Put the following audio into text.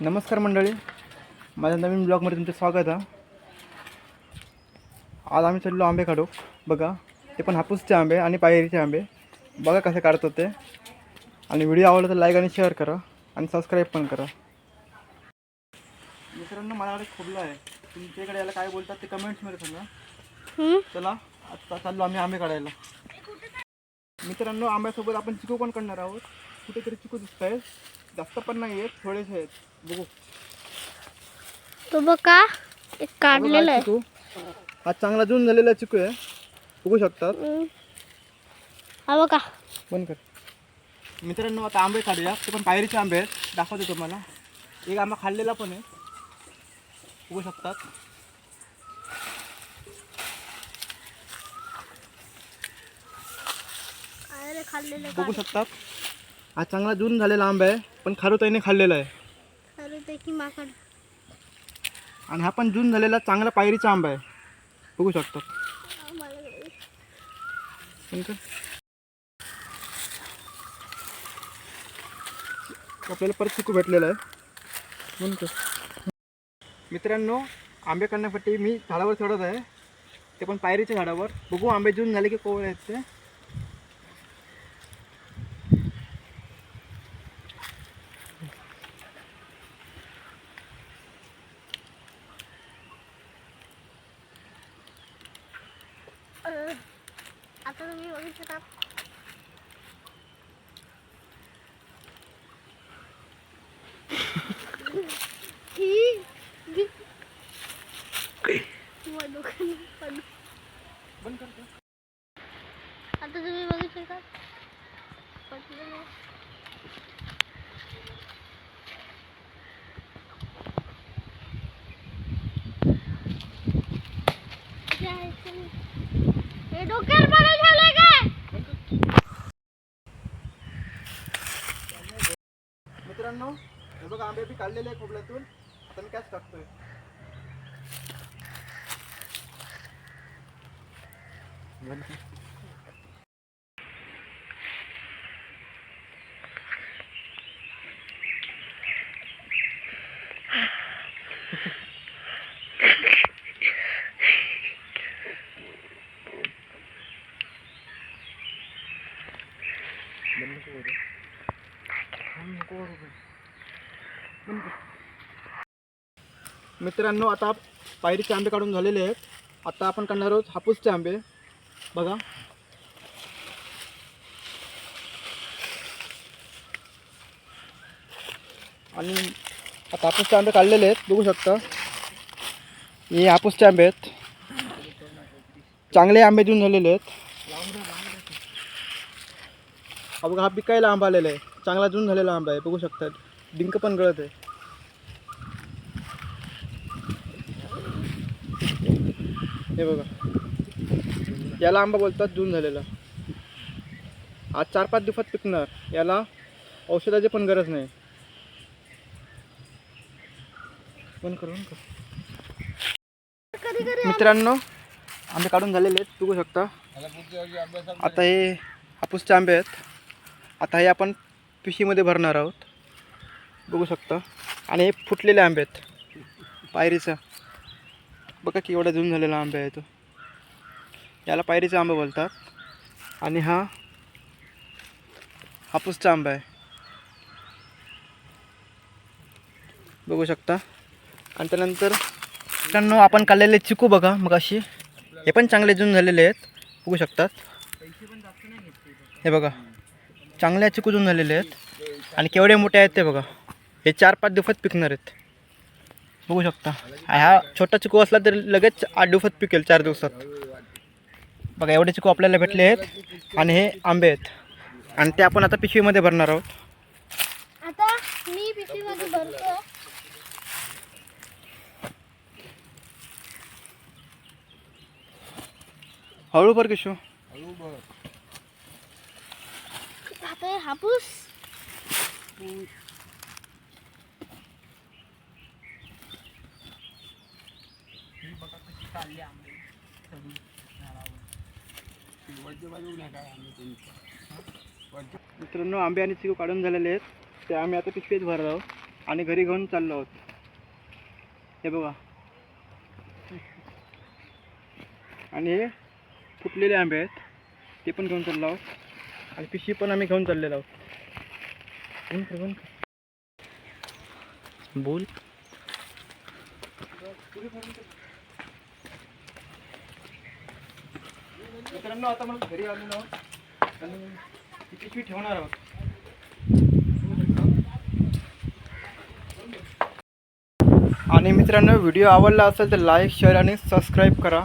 नमस्कार मंडळी. माझ्या नवीन ब्लॉगमध्ये तुमचं स्वागत आहे. आज आम्ही चाललो आंबे काढू. बघा ते पण हापूसचे आंबे आणि पायरीचे आंबे. बघा कसे काढतात ते. आणि व्हिडिओ आवडला तर लाईक आणि शेअर करा आणि सबस्क्राईब पण करा. मित्रांनो माझ्याकडे खोबलं आहे. तुमच्याकडे याला काय बोलतात ते कमेंट्समध्ये सांगा. चला आता चाललो आम्ही आंबे काढायला. मित्रांनो आंब्यासोबत आपण चिकू पण काढणार आहोत. कुठेतरी चिकू दिसत आहेत जास्त पण नाही आहेत थोडेसे आहेत. तो बघ का एक काढलेलं आहे. चिकू हा चांगला जून झालेला चिकू आहे बघू शकतात. हा बघा. बंद कर. मित्रांनो आता आंबे काढूया ते पण पायरीचे आंबे आहेत. दाखवतो तुम्हाला. एक आंबा खाल्लेला पण आहे. बघू शकतात. खाल्लेलं बघू शकतात. हा चांगला जून झालेला आंबा आहे पण खारुताईने खाल्लेला आहे. की माकड. आणि हा पण जून झालेला चांगला पायरीचा आंबा आहे. बघू शकतात. आपल्याला परत चिकू भेटलेला आहे. कर. मित्रांनो आंबे काढण्यासाठी मी झाडावर चढत आहे. ते पण पायरीच्या झाडावर. बघू आंबे जून झाले की कोवळे आहेत ते. आता तुम्ही बघू शकता. आता तुम्ही बघू शकता. डोक्यावर पाणी झालंय काय मित्रांनो आंबे बी काढलेले आहे खोबल्यातून आता मी कॅच टाकतोय. नको करू. थांब, नको करू बंद. बंद कर. मित्रांनो आता पायरीचे आंबे काढून झालेले आहेत. आता आपण काढणार आहोत हापूसचे आंबे. बघा. आणि आता हापूसचे आंबे काढलेले आहेत. बघू शकता. हे हापूसचे आंबे आहेत. चांगले आंबे देऊन झालेले आहेत. हा बघा हा पिकायला आंबा आलेला आहे. चांगला जून झालेला आंबा आहे. बघू शकतात डिंक पण गळत आहे. हे बघा. याला आंबा बोलतात जून झालेला. आज चार पाच दिवसात पिकणार. याला औषधाची पण गरज नाही. पण करू मित्रांनो आंबे काढून झालेले आहेत. बघू शकता. आता हे हापूसचे आंबे आहेत. आता हे आपण पिशीमध्ये भरणार आहोत. बघू शकता. आणि हे फुटलेले आंबे आहेत. पायरीचा. बघा की एवढा जून झालेला आंबे आहे तो. याला पायरीचा आंबा बोलतात. आणि हा हापूसचा आंबा आहे. बघू शकता. आणि त्यानंतर मित्रांनो आपण काढलेले चिकू बघा मग अशी हे पण चांगले जून झालेले आहेत. बघू शकतात. हे बघा. चांगल्या चिकू जून झालेले आहेत. आणि केवढे मोठे आहेत ते बघा. हे चार पाच दिवसात पिकणार आहेत. बघू शकता. हा छोटा चिकू असला तर लगेच आठ दिवसात पिकेल चार दिवसात. बघा एवढे चिकू आपल्याला भेटले आहेत आणि हे आंबे आहेत. आणि ते आपण आता पिशवीमध्ये भरणार आहोत. आता मी पिशवीमध्ये भरतो. हळू भर किशो मित्रांनो आंबे आणि चिकू काढून झालेले आहेत. ते आम्ही आता पिशवीत भरत आहोत आणि घरी घेऊन चाललो आहोत. हे बघा. आणि हे फुटलेले आंबे आहेत. ते पण घेऊन चाललो आहोत. आणि पिशवी पण आम्ही घेऊन चाललेलो आहोत. बोल. मित्रांनो आता मला घरी आलेलो आहोत आणि ही पिशवी ठेवणार आहोत. आणि मित्रांनो व्हिडिओ आवडला असेल तर लाईक शेअर आणि सबस्क्राईब करा.